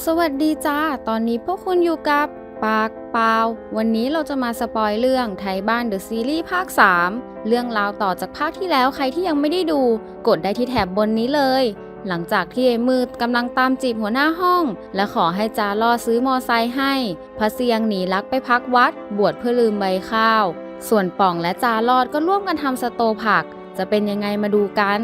สวัสดีจ้า ตอนนี้พวกคุณอยู่กับ ปากเปล่าวันนี้เราจะมาสปอยเรื่องไทยบ้านเดอะซีรีส์ภาค 3 เรื่องราวต่อจากภาคที่แล้วใครที่ยังไม่ได้ดู กดได้ที่แถบบนนี้เลย หลังจากที่ไอ้มืดกำลังตามจีบหัวหน้าห้อง และขอให้จารอดซื้อมอไซค์ให้ พระเสียงหนีลักไปพักวัด บวชเพื่อลืมใบข้าว ส่วนป่องและจารอดก็ร่วมกันทำสโตผัก จะเป็นยังไงมาดูกัน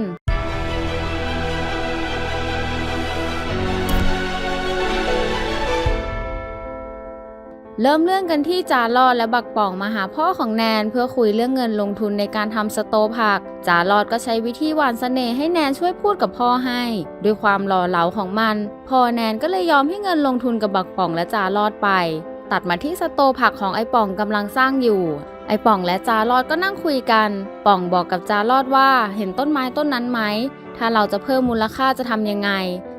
เริ่มเรื่องกันที่จารอดและบักป่องมาหาพ่อของแนน เพื่อคุยเรื่องเงินลงทุนในการทำสโตผัก จารอดก็ใช้วิธีหวานเสน่ห์ให้แนนช่วยพูดกับพ่อให้ ด้วยความหล่อเหลาของมันพ่อแนนก็เลยยอมให้เงินลงทุนกับบักป่องและจารอดไป ตัดมาที่สโตผักของไอป่องกำลังสร้างอยู่ ไอป่องและจารอดก็นั่งคุยกัน ป่องบอกกับจารอดว่าเห็นต้นไม้ต้นนั้นไหมถ้าเราจะเพิ่มมูลค่าจะทำยังไง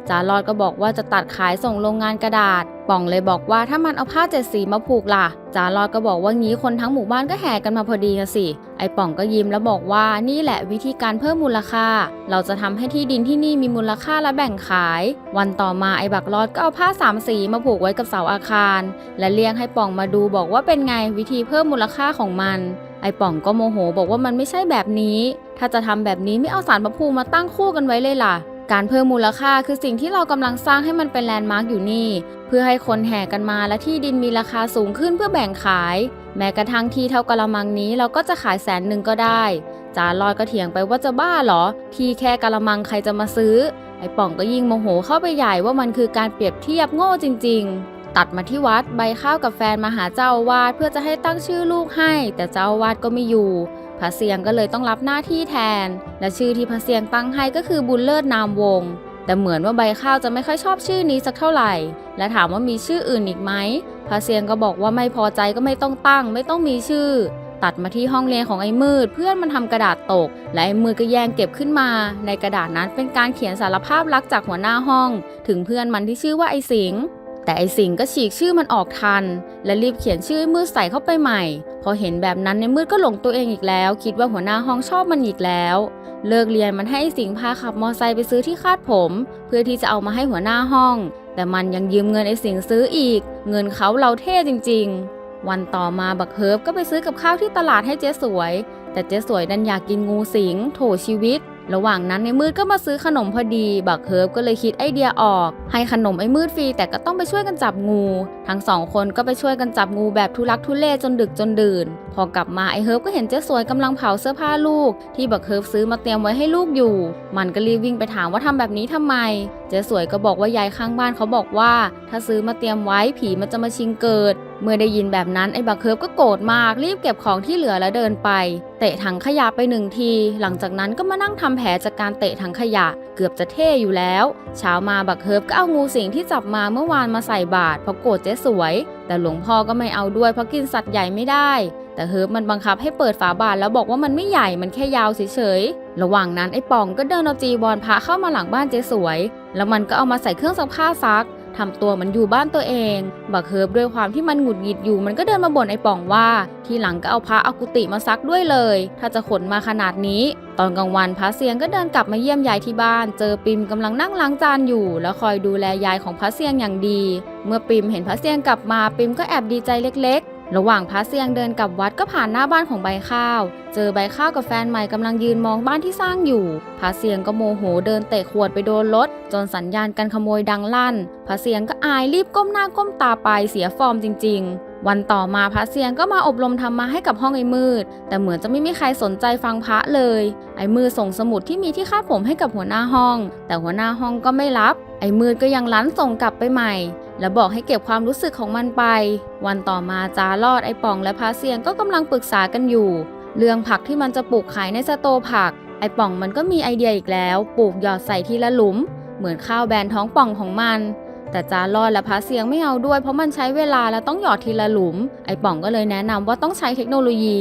จารอดก็บอกว่าจะตัดขายส่งโรงงานกระดาษ ป่องเลยบอกว่าถ้ามันเอาผ้าเจ็ดสีมาผูกล่ะจารอดก็บอกว่างี้คนทั้งหมู่บ้านก็แห่กันมาพอดีนสิ ไอป่องก็ยิ้มแล้วบอกว่านี่แหละวิธีการเพิ่มมูลค่า เราจะทำให้ที่ดินที่นี่มีมูลค่าและแบ่งขาย วันต่อมาไอบักรอดก็เอาผ้าสามสีมาผูกไว้กับเสาอาคาร และเรียกให้ป่องมาดูบอกว่าเป็นไงวิธีเพิ่มมูลค่าของมัน ไอป่องก็โมโห บอกว่ามันไม่ใช่แบบนี้ ถ้าจะทำแบบนี้ไม่เอาสารพระภูมิมาตั้งคู่กันไว้เลยล่ะ การเพิ่มมูลค่าคือสิ่งที่เรากำลังสร้างให้มันเป็นแลนด์มาร์กอยู่นี่ เพื่อให้คนแห่กันมาและที่ดินมีราคาสูงขึ้นเพื่อแบ่งขาย แม้กระทั่งที่เท่ากะละมังนี้เราก็จะขายแสนหนึ่งก็ได้จาลอยก็เถียงไปว่าจะบ้าเหรอ ที่แค่กะละมังใครจะมาซื้อ ไอ้ป่องก็ยิ่งโมโหเข้าไปใหญ่ว่ามันคือการเปรียบเทียบโง่จริง ๆตัดมาที่วัดใบข้าวกับแฟนมาหาเจ้าวาสเพื่อจะให้ตั้งชื่อลูกให้ แต่เจ้าวาสก็ไม่อยู่ พระเสียงก็เลยต้องรับหน้าที่แทน และชื่อที่พระเสียงตั้งให้ก็คือบุญเลิศนามวงศ์แต่เหมือนว่าใบข้าวจะไม่ค่อยชอบชื่อนี้สักเท่าไหร่ และถามว่ามีชื่ออื่นอีกไหมพระเสียงก็บอกว่าไม่พอใจก็ไม่ต้องตั้ง ไม่ต้องมีชื่อ ตัดมาที่ห้องเรียนของไอ้มืด เพื่อนมันทำกระดาษตก และไอ้มืดก็แย่งเก็บขึ้นมา ในกระดาษนั้นเป็นการเขียนสารภาพรักจากหัวหน้าห้อง ถึงเพื่อนมันที่ชื่อว่าไอ้สิงห์ แต่ไอสิงก็ฉีกชื่อมันออกทัน และรีบเขียนชื่อไอ้มืดใส่เข้าไปใหม่ พอเห็นแบบนั้นในมืดก็หลงตัวเองอีกแล้ว คิดว่าหัวหน้าห้องชอบมันอีกแล้ว เลิกเรียนมันให้ไอสิงพาขับมอไซค์ไปซื้อที่คาดผม เพื่อที่จะเอามาให้หัวหน้าห้อง แต่มันยังยืมเงินไอสิงซื้ออีก เงินเขาเราเท่จริง ๆ วันต่อมาบักเฮิร์บก็ไปซื้อกับข้าวที่ตลาดให้เจ๊สวย แต่เจ๊สวยดันอยากกินงูสิง โถชีวิต ระหว่างนั้นไอ้มืดก็มาซื้อขนมพอดี บักเฮิร์บก็เลยคิดไอเดียออก ให้ขนมไอ้มืดฟรีแต่ก็ต้องไปช่วยกันจับงู ทั้งสองคนก็ไปช่วยกันจับงูแบบทุลักทุเลจนดึกจนดื่น อกลับมาไอเฮิร์บก็เห็นเจ๊สวยกำลังเผาเสื้อผ้าลูก ที่บักเฮิร์บซื้อมาเตรียมไว้ให้ลูกอยู่ มันก็รีบวิ่งไปถามว่าทำแบบนี้ทำไม เจ๊สวยก็บอกว่ายายข้างบ้านเขาบอกว่า ถ้าซื้อมาเตรียมไว้ผีมันจะมาชิงเกิด เมื่อได้ยินแบบนั้นไอ้บักเคิร์ฟก็โกรธมากรีบเก็บของที่เหลือแล้วเดินไป เตะถังขยะไปหนึ่งที หลังจากนั้นก็มานั่งทำแผลจากการเตะถังขยะ เกือบจะเท่อยู่แล้ว เช้ามาบักเคิร์ฟก็เอางูสิงที่จับมาเมื่อวานมาใส่บาตรเพราะโกรธเจ๊สวย แต่หลวงพ่อก็ไม่เอาด้วยเพราะกินสัตว์ใหญ่ไม่ได้ แต่เฮิร์บมันบังคับให้เปิดฝาบาตรแล้วบอกว่ามันไม่ใหญ่มันแค่ยาวเฉยๆ ระหว่างนั้นไอ้ป่องก็เดินเอาจีวรพระเข้ามาหลังบ้านเจ๊สวย แล้วมันก็เอามาใส่เครื่องซักผ้าซักทำตัวมันอยู่บ้านตัวเอง บักเฮิร์บด้วยความที่มันหงุดหงิดอยู่ มันก็เดินมาบ่นไอ้ป่องว่า ที่หลังก็เอาพระเอากุฏิมาซักด้วยเลย ถ้าจะขนมาขนาดนี้ ตอนกลางวันพระเสียงก็เดินกลับมาเยี่ยมยายที่บ้าน เจอปิมกำลังนั่งล้างจานอยู่ แล้วคอยดูแลยายของพระเสียงอย่างดี เมื่อปิมเห็นพระเสียงกลับมาปิมก็แอบดีใจเล็ก ระหว่างพระเสียงเดินกลับวัดก็ผ่านหน้าบ้านของใบข้าว เจอใบข้าวกับแฟนใหม่กำลังยืนมองบ้านที่สร้างอยู่ พระเสียงก็โมโหเดินเตะขวดไปโดนรถจนสัญญาณการขโมยดังลั่น พระเสียงก็อายรีบก้มหน้าก้มตาไปเสียฟอร์มจริง ๆวันต่อมาพระเสียงก็มาอบรมธรรมะให้กับห้องไอ้มืด แต่เหมือนจะไม่มีใครสนใจฟังพระเลย ไอ้มืดส่งสมุดที่มีที่คาดผมให้กับหัวหน้าห้อง แต่หัวหน้าห้องก็ไม่รับ ไอ้มืดก็ยังลั้นส่งกลับไปใหม่ แล้วบอกให้เก็บความรู้สึกของมันไป วันต่อมาจารอดไอป่องและพระเสียงก็กำลังปรึกษากันอยู่ เรื่องผักที่มันจะปลูกขายในสโตผัก ไอป่องมันก็มีไอเดียอีกแล้ว ปลูกหยอดใส่ทีละหลุม เหมือนข้าวแบนท้องป่องของมัน แต่จารอดและพระเสียงไม่เอาด้วย เพราะมันใช้เวลาและต้องหยอดทีละหลุม ไอป่องก็เลยแนะนำว่าต้องใช้เทคโนโลยี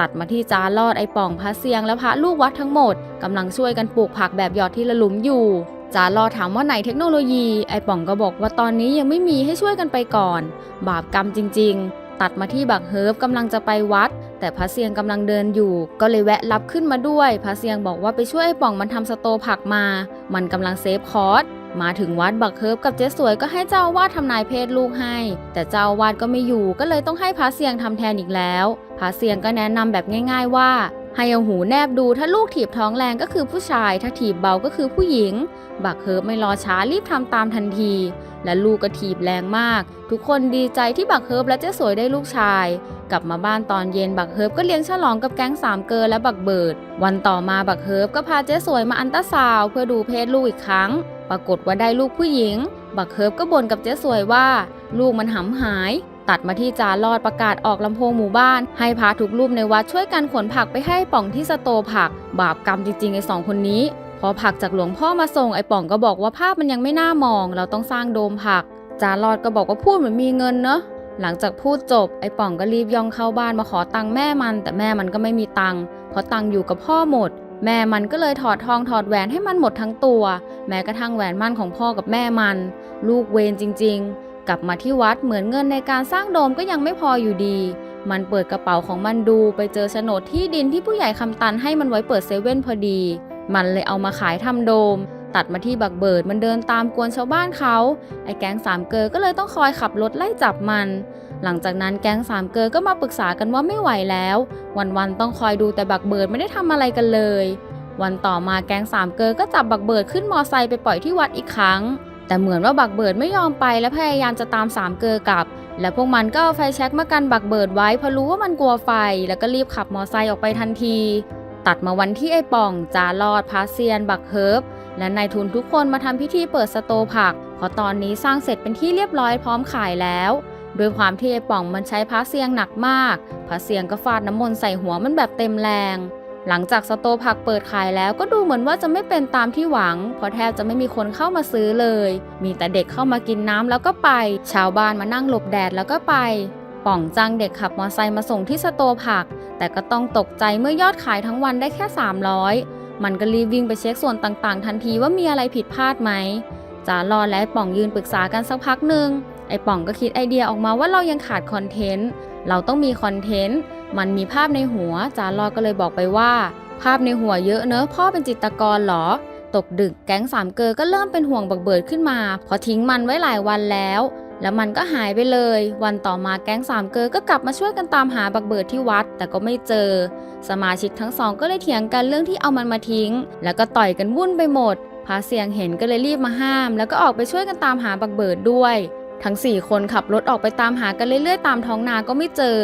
ตัดมาที่จารอดไอป่องพระเสียงและพระลูกวัดทั้งหมดกำลังช่วยกันปลูกผักแบบหยอดทีละหลุมอยู่ จารอถามว่าไหนเทคโนโลยี ไอป่องก็บอกว่าตอนนี้ยังไม่มีให้ช่วยกันไปก่อน บาปกรรมจริง ๆ ตัดมาที่บักเฮิร์บกำลังจะไปวัด แต่พระเสียงกำลังเดินอยู่ ก็เลยแวะรับขึ้นมาด้วย พระเสียงบอกว่าไปช่วยไอป่องมันทำสโตผักมา มันกำลังเซฟคอร์สมาถึงวัดบักเฮิบกับเจ๊สวยก็ให้เจ้าวาดทำนายเพศลูกให้ แต่เจ้าอาวาดก็ไม่อยู่ก็เลยต้องให้พระเสียงทำแทนอีกแล้วพระเสียงก็แนะนำแบบง่าย ๆว่า ให้เอาหูแนบดูถ้าลูกถีบท้องแรงก็คือผู้ชาย ถ้าถีบเบาก็คือผู้หญิง บักเฮิร์บไม่รอช้ารีบทำตามทันที และลูกก็ถีบแรงมาก ทุกคนดีใจที่บักเฮิร์บและเจ๊สวยได้ลูกชาย กลับมาบ้านตอนเย็นบักเฮิร์บก็เลี้ยงฉลองกับแก๊งสามเกอและบักเบิด วันต่อมาบักเฮิร์บก็พาเจ๊สวยมาอันตราซาวเพื่อดูเพศลูกอีกครั้ง ปรากฏว่าได้ลูกผู้หญิง บักเฮิร์บก็บ่นกับเจ๊สวยว่า ลูกมันหำหาย ตัดมาที่จารอดประกาศออกลำโพงหมู่บ้าน ให้พาทุกรูปในวัดช่วยกันขนผักไปให้ป่องที่สโตผัก บาปกรรมจริงๆไอ้สองคนนี้ พอผักจากหลวงพ่อมาส่งไอ้ป่องก็บอกว่าภาพมันยังไม่น่ามอง เราต้องสร้างโดมผัก จารอดก็บอกว่าพูดเหมือนมีเงินเนอะหลังจากพูดจบไอ้ป่องก็รีบย่องเข้าบ้านมาขอตังค์แม่มัน แต่แม่มันก็ไม่มีตังค์เพราะตังค์อยู่กับพ่อหมด แม่มันก็เลยถอดทองถอดแหวนให้มันหมดทั้งตัว แม้กระทั่งแหวนมั่นของพ่อกับแม่มัน ลูกเวรจริง ๆ กลับมาที่วัดเหมือนเงินในการสร้างโดมก็ยังไม่พออยู่ดี มันเปิดกระเป๋าของมันดูไปเจอโฉนดที่ดินที่ผู้ใหญ่คำตันให้มันไว้เปิดเซเว่นพอดี มันเลยเอามาขายทำโดม ตัดมาที่บักเบิดมันเดินตามกวนชาวบ้านเขาไอ้แก๊งสามเกอก็เลยต้องคอยขับรถไล่จับมัน หลังจากนั้นแก๊งสามเกอก็มาปรึกษากันว่าไม่ไหวแล้ว วันๆต้องคอยดูแต่บักเบิดไม่ได้ทำอะไรกันเลย วันต่อมาแก๊งสามเกอก็จับบักเบิดขึ้นมอไซค์ไปปล่อยที่วัดอีกครั้ง แต่เหมือนว่าบักเบิดไม่ยอมไปและพยายามจะตามสามเกอกลับ และพวกมันก็เอาไฟแช็กมากันบักเบิดไว้เพราะรู้ว่ามันกลัวไฟ แล้วก็รีบขับมอไซค์ออกไปทันที ตัดมาวันที่ไอ้ป่องจาลอดพาเซียน บักเฮิร์บและนายทุนทุกคนมาทำพิธีเปิดสโตผัก เพราะตอนนี้สร้างเสร็จเป็นที่เรียบร้อยพร้อมขายแล้วด้วยความที่ไอ้ป่องมันใช้พระเซียงหนักมากพระเซียงก็ฟาดน้ำมนต์ใส่หัวมันแบบเต็มแรง หลังจากสโตผักเปิดขายแล้วก็ดูเหมือนว่าจะไม่เป็นตามที่หวัง เพราะแทบจะไม่มีคนเข้ามาซื้อเลย มีแต่เด็กเข้ามากินน้ำแล้วก็ไป ชาวบ้านมานั่งหลบแดดแล้วก็ไป ป่องจ้างเด็กขับมอเตอร์ไซค์มาส่งที่สโตผัก แต่ก็ต้องตกใจเมื่อยอดขายทั้งวันได้แค่ 300 มันก็รีบวิ่งไปเช็คส่วนต่างๆ ทันทีว่ามีอะไรผิดพลาดไหมจารอและป่องยืนปรึกษากันสักพักหนึ่งไอ้ป่องก็คิดไอเดียออกมาว่าเรายังขาดคอนเทนต์ เราต้องมีคอนเทนต์ มันมีภาพในหัวจารอดก็เลยบอกไปว่า ภาพในหัวเยอะเนอะพ่อเป็นจิตกรเหรอ ตกดึกแก๊งสามเกอก็เริ่มเป็นห่วงบักเบิดขึ้นมา พอทิ้งมันไว้หลายวันแล้ว แล้วมันก็หายไปเลย วันต่อมาแก๊งสามเกอก็กลับมาช่วยกันตามหาบักเบิดที่วัด แต่ก็ไม่เจอ สมาชิกทั้งสองก็เลยเถียงกันเรื่องที่เอามันมาทิ้ง แล้วก็ต่อยกันวุ่นไปหมดพาเสียงเห็นก็เลยรีบมาห้าม แล้วก็ออกไปช่วยกันตามหาบักเบิดด้วย ทั้ง 4 คนขับรถออกไปตามหากันเรื่อยๆ ตามท้องนาก็ไม่เจอ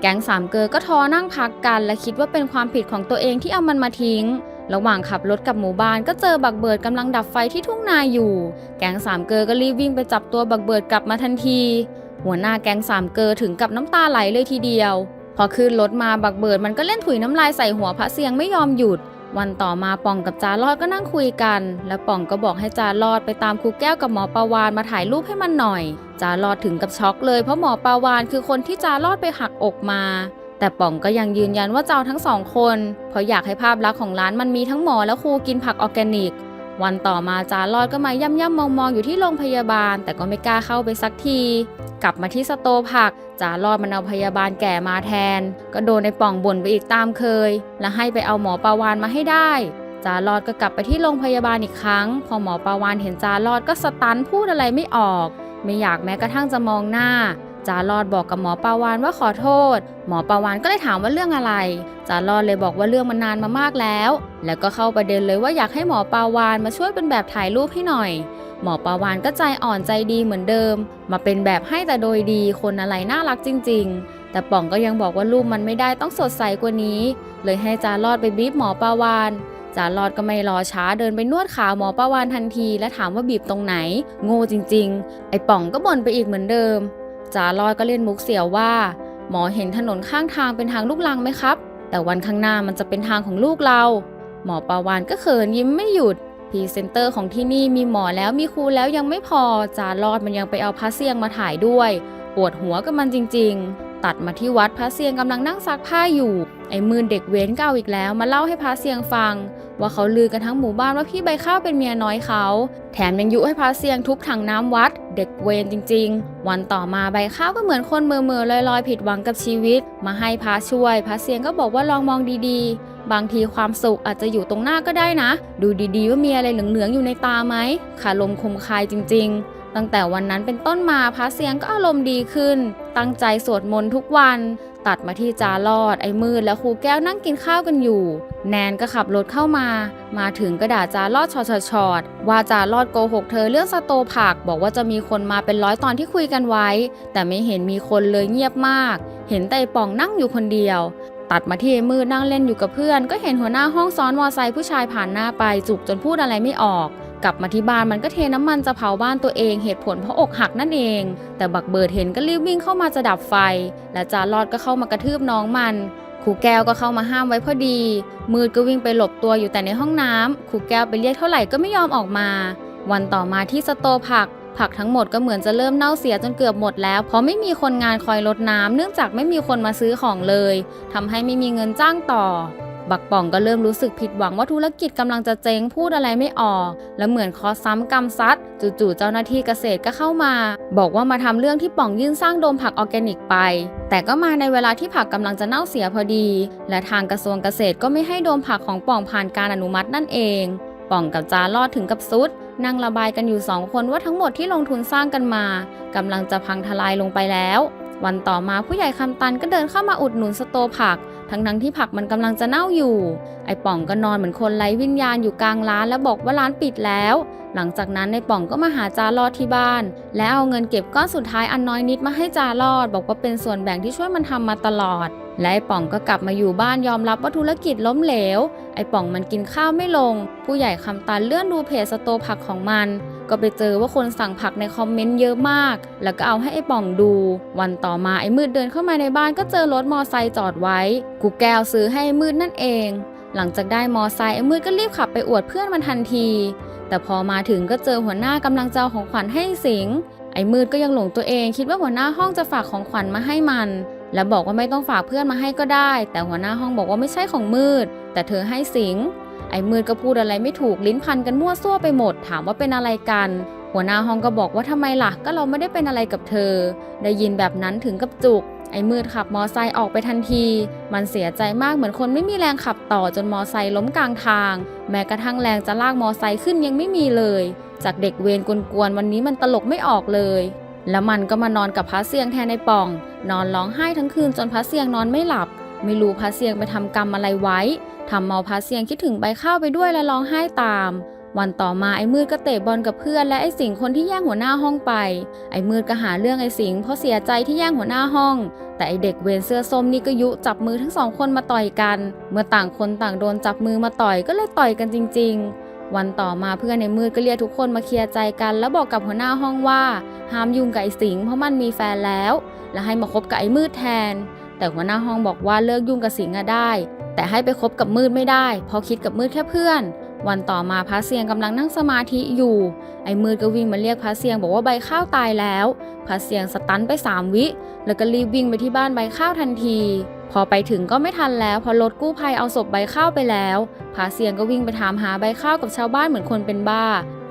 แก๊งสามเกอก็ทอนั่งพักกัน และคิดว่าเป็นความผิดของตัวเองที่เอามันมาทิ้ง ระหว่างขับรถกลับหมู่บ้านก็เจอบักเบิดกำลังดับไฟที่ทุ่งนาอยู่ แก๊งสามเกอก็รีบวิ่งไปจับตัวบักเบิดกลับมาทันที หัวหน้าแก๊งสามเกอถึงกับน้ำตาไหลเลยทีเดียว พอขึ้นรถมาบักเบิดมันก็เล่นถุยน้ำลายใส่หัวพระเสียงไม่ยอมหยุด วันต่อมาป่องกับจารอดก็นั่งคุยกัน แล้วป่องก็บอกให้จารอดไปตามครูแก้วกับหมอปาวานมาถ่ายรูปให้มันหน่อย จารอดถึงกับช็อกเลยเพราะหมอปาวานคือคนที่จารอดไปหักอกมา แต่ป่องก็ยังยืนยันว่าเจ้าทั้งสองคน เพราะอยากให้ภาพลักษณ์ของร้านมันมีทั้งหมอและครูกินผักออร์แกนิก วันต่อมาจารอดก็มาย่ำย่ำมองมองอยู่ที่โรงพยาบาล แต่ก็ไม่กล้าเข้าไปสักที กลับมาที่สโตผักจารอดมันเอาพยาบาลแก่มาแทน ก็โดนในป่องบ่นไปอีกตามเคย และให้ไปเอาหมอปาวานมาให้ได้จารอดก็กลับไปที่โรงพยาบาลอีกครั้ง พอหมอปาวานเห็นจารอดก็สตันพูดอะไรไม่ออก ไม่อยากแม้กระทั่งจะมองหน้าจารอดบอกกับหมอปาวานว่าขอโทษ หมอปาวานก็เลยถามว่าเรื่องอะไร จารอดเลยบอกว่าเรื่องมันนานมามากแล้ว แล้วก็เข้าประเด็นเลยว่าอยากให้หมอปาวานมาช่วยเป็นแบบถ่ายรูปให้หน่อย หมอปาวานก็ใจอ่อนใจดีเหมือนเดิม มาเป็นแบบให้แต่โดยดีคนอะไรน่ารักจริง ๆ แต่ป่องก็ยังบอกว่ารูปมันไม่ได้ต้องสดใสกว่านี้ เลยให้จารอดไปบีบหมอปาวาน จารอดก็ไม่รอช้าเดินไปนวดขาหมอปาวานทันที และถามว่าบีบตรงไหน โง่จริง ๆ ไอ้ป่องก็บ่นไปอีกเหมือนเดิมจารอดก็เล่นมุกเสียวว่า หมอเห็นถนนข้างทางเป็นทางลูกลังไหมครับ แต่วันข้างหน้ามันจะเป็นทางของลูกเรา หมอปาวานก็เขินยิ้มไม่หยุดพรีเซนเตอร์ของที่นี่มีหมอแล้วมีครูแล้วยังไม่พอจารอดมันยังไปเอาพระเสียงมาถ่ายด้วย ปวดหัวกับมันจริง ๆ ตัดมาที่วัดพระเสียงกำลังนั่งซักผ้าอยู่ ไอ้มือเด็กเว้นเก่าอีกแล้ว มาเล่าให้พระเสียงฟัง ว่าเขาลือกันทั้งหมู่บ้านว่าพี่ใบข้าวเป็นเมียน้อยเขา แถมยังยุให้พระเสียงทุบถังน้ำวัด เด็กเวรจริง ๆ วันต่อมาใบข้าวก็เหมือนคนเมื่อเมื่อๆลอยๆ ผิดหวังกับชีวิต มาให้พระช่วย พระเสียงก็บอกว่าลองมองดีๆ บางทีความสุขอาจจะอยู่ตรงหน้าก็ได้นะ ดูดีๆ ว่ามีอะไรเหลืองๆอยู่ในตาไหมขาลมคมคายจริง ๆตั้งแต่วันนั้นเป็นต้นมาพระเสียงก็อารมณ์ดีขึ้น ตั้งใจสวดมนต์ทุกวัน ตัดมาที่จารอด ไอ้มืดและครูแก้วนั่งกินข้าวกันอยู่ แนนก็ขับรถเข้ามา มาถึงก็ด่าจารอดชอชอชอดว่าจารอดโกหกเธอเรื่องสโตผัก บอกว่าจะมีคนมาเป็นร้อยตอนที่คุยกันไว้ แต่ไม่เห็นมีคนเลยเงียบมาก เห็นแต่ไอป่องนั่งอยู่คนเดียว ตัดมาที่ไอ้มืดนั่งเล่นอยู่กับเพื่อน ก็เห็นหัวหน้าห้องซ้อนมอไซค์ผู้ชายผ่านหน้าไปจุกจนพูดอะไรไม่ออก กลับมาที่บ้านมันก็เทน้ำมันจะเผาบ้านตัวเองเหตุผลเพราะอกหักนั่นเอง แต่บักเบิดเห็นก็รีบวิ่งเข้ามาจะดับไฟ และจารอดก็เข้ามากระทืบน้องมันครูแก้วก็เข้ามาห้ามไว้พอดี มืดก็วิ่งไปหลบตัวอยู่แต่ในห้องน้ำครูแก้วไปเรียกเท่าไหร่ก็ไม่ยอมออกมา วันต่อมาที่สโตผัก ผักทั้งหมดก็เหมือนจะเริ่มเน่าเสียจนเกือบหมดแล้ว เพราะไม่มีคนงานคอยรดน้ำเนื่องจากไม่มีคนมาซื้อของเลยทำให้ไม่มีเงินจ้างต่อ บักป่องก็เริ่มรู้สึกผิดหวังว่าธุรกิจกำลังจะเจ๊งพูดอะไรไม่ออก และเหมือนคอซ้ำกรรมซัดจู่ๆเจ้าหน้าที่เกษตรก็เข้ามา บอกว่ามาทำเรื่องที่ป่องยื่นสร้างโดมผักออร์แกนิกไป แต่ก็มาในเวลาที่ผักกำลังจะเน่าเสียพอดี และทางกระทรวงเกษตรก็ไม่ให้โดมผักของป่องผ่านการอนุมัตินั่นเองป่องกับจารอดถึงกับซุดนั่งระบายกันอยู่สองคนว่าทั้งหมดที่ลงทุนสร้างกันมากำลังจะพังทลายลงไปแล้ว วันต่อมาผู้ใหญ่คำตันก็เดินเข้ามาอุดหนุนสโตผัก ทั้งทั้งๆที่ผักมันกำลังจะเน่าอยู่ ไอ้ป่องก็นอนเหมือนคนไร้วิญญาณอยู่กลางร้านแล้วบอกว่าร้านปิดแล้ว หลังจากนั้นในป่องก็มาหาจารอดที่บ้าน และเอาเงินเก็บก้อนสุดท้ายอันน้อยนิดมาให้จารอด บอกว่าเป็นส่วนแบ่งที่ช่วยมันทำมาตลอด และไอ้ป่องก็กลับมาอยู่บ้านยอมรับว่าธุรกิจล้มเหลว ไอ้ป่องมันกินข้าวไม่ลง ผู้ใหญ่คำตันเลื่อนดูเพจสโตผักของมัน ก็ไปเจอว่าคนสั่งผักในคอมเมนต์เยอะมาก แล้วก็เอาให้ไอ้ป่องดู วันต่อมาไอ้มืดเดินเข้ามาในบ้านก็เจอรถมอไซค์จอดไว้ กูแก้วซื้อให้ไอ้มืดนั่นเอง หลังจากได้มอไซค์ไอ้มืดก็รีบขับไปอวดเพื่อนมันทันที แต่พอมาถึงก็เจอหัวหน้ากำลังจะเอาของขวัญให้สิง ไอ้มืดก็ยังหลงตัวเอง คิดว่าหัวหน้าห้องจะฝากของขวัญมาให้มัน แล้วบอกว่าไม่ต้องฝากเพื่อนมาให้ก็ได้ แต่หัวหน้าห้องบอกว่าไม่ใช่ของมืด แต่เธอให้สิง ไอ้มืดก็พูดอะไรไม่ถูกลิ้นพันกันมั่วซั่วไปหมด ถามว่าเป็นอะไรกัน หัวหน้าห้องก็บอกว่าทำไมล่ะ ก็เราไม่ได้เป็นอะไรกับเธอ ได้ยินแบบนั้นถึงกับจุก ไอ้มืดขับมอไซค์ออกไปทันที มันเสียใจมากเหมือนคนไม่มีแรงขับต่อจนมอไซค์ล้มกลางทาง แม้กระทั่งแรงจะลากมอไซค์ขึ้นยังไม่มีเลย จากเด็กเวรกวนๆวันนี้มันตลกไม่ออกเลยแล้วมันก็มานอนกับพระเสียงแทนในป่อง นอนร้องไห้ทั้งคืนจนพระเสียงนอนไม่หลับ ไม่รู้พระเสียงไปทำกรรมอะไรไว้ทำเมาพระเสียงคิดถึงใบข้าวไปด้วยและร้องไห้ตาม วันต่อมาไอ้มืดก็เตะบอลกับเพื่อนและไอ้สิงคนที่แย่งหัวหน้าห้องไป ไอ้มืดก็หาเรื่องไอ้สิงเพราะเสียใจที่แย่งหัวหน้าห้อง แต่ไอ้เด็กเวรเสื้อส้มนี่ก็ยุจับมือทั้งสองคนมาต่อยกัน เมื่อต่างคนต่างโดนจับมือมาต่อยก็เลยต่อยกันจริง ๆวันต่อมาเพื่อนในมืดก็เรียกทุกคนมาเคลียร์ใจกัน แล้วบอกกับหัวหน้าห้องว่าห้ามยุ่งกับไอ้สิงเพราะมันมีแฟนแล้ว และให้มาคบกับไอ้มืดแทน แต่หัวหน้าห้องบอกว่าเลิกยุ่งกับสิงห์ได้ แต่ให้ไปคบกับมืดไม่ได้ เพราะคิดกับมืดแค่เพื่อน วันต่อมาพระเสียงกำลังนั่งสมาธิอยู่ ไอ้มืดก็วิ่งมาเรียกพระเสียงบอกว่าใบข้าวตายแล้ว พระเสียงสตันไปสามวิ แล้วก็รีบวิ่งไปที่บ้านใบข้าวทันที พอไปถึงก็ไม่ทันแล้วพอรถกู้ภัยเอาศพใบข้าวไปแล้วพระเสียงก็วิ่งไปถามหาใบข้าวกับชาวบ้านเหมือนคนเป็นบ้า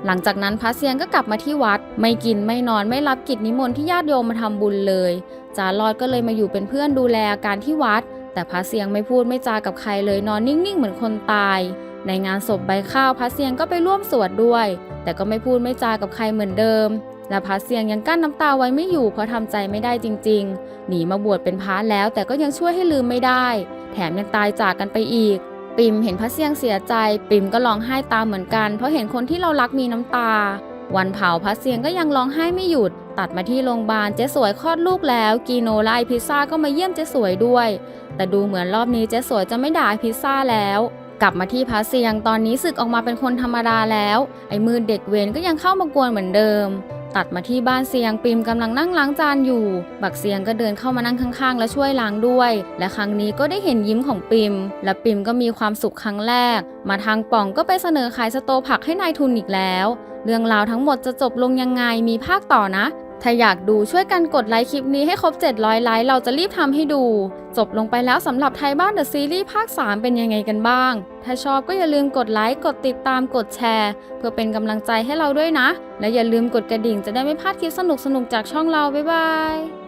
หลังจากนั้นพระเสียงก็กลับมาที่วัด ไม่กินไม่นอนไม่รับกิจนิมนต์ที่ญาติโยมมาทำบุญเลยจารอดก็เลยมาอยู่เป็นเพื่อนดูแลอาการที่วัด แต่พระเสียงไม่พูดไม่จากับใครเลยนอนนิ่งๆ เหมือนคนตาย ในงานศพใบข้าวพระเสียงก็ไปร่วมสวดด้วย แต่ก็ไม่พูดไม่จากับใครเหมือนเดิม และพระเสียงยังกั้นน้ำตาไว้ไม่อยู่เพราะทำใจไม่ได้จริง ๆ หนีมาบวชเป็นพระแล้วแต่ก็ยังช่วยให้ลืมไม่ได้ แถมยังตายจากกันไปอีก ปิมเห็นพระเสียงเสียใจ ปิมก็ร้องไห้ตามเหมือนกัน เพราะเห็นคนที่เรารักมีน้ำตา วันเผาพระเสียงก็ยังร้องไห้ไม่หยุด ตัดมาที่โรงพยาบาลเจ๊สวยคลอดลูกแล้ว กีโนและไอพิซซ่าก็มาเยี่ยมเจ๊สวยด้วย แต่ดูเหมือนรอบนี้เจ๊สวยจะไม่ด่าไอพิซซ่าแล้วกลับมาที่พระเสียงตอนนี้ศึกออกมาเป็นคนธรรมดาแล้ว ไอ้มือเด็กเวรก็ยังเข้ามากวนเหมือนเดิม ตัดมาที่บ้านเซียงปิมกำลังนั่งล้างจานอยู่ บักเซียงก็เดินเข้ามานั่งข้างๆ และช่วยล้างด้วย และครั้งนี้ก็ได้เห็นยิ้มของปิม และปิมก็มีความสุขครั้งแรก มาทางป่องก็ไปเสนอขายสโตผักให้นายทุนอีกแล้ว เรื่องราวทั้งหมดจะจบลงยังไงมีภาคต่อนะ ถ้าอยากดูช่วยกันกดไลค์คลิปนี้ให้ครบ 700 ไลค์เราจะรีบทำให้ดู จบลงไปแล้วสำหรับไทยบ้านเดอะซีรีส์ภาค 3 เป็นยังไงกันบ้าง ถ้าชอบก็อย่าลืมกดไลค์กดติดตามกดแชร์ เพื่อเป็นกำลังใจให้เราด้วยนะ และอย่าลืมกดกระดิ่งจะได้ไม่พลาดคลิปสนุกๆจากช่องเราบ๊ายบาย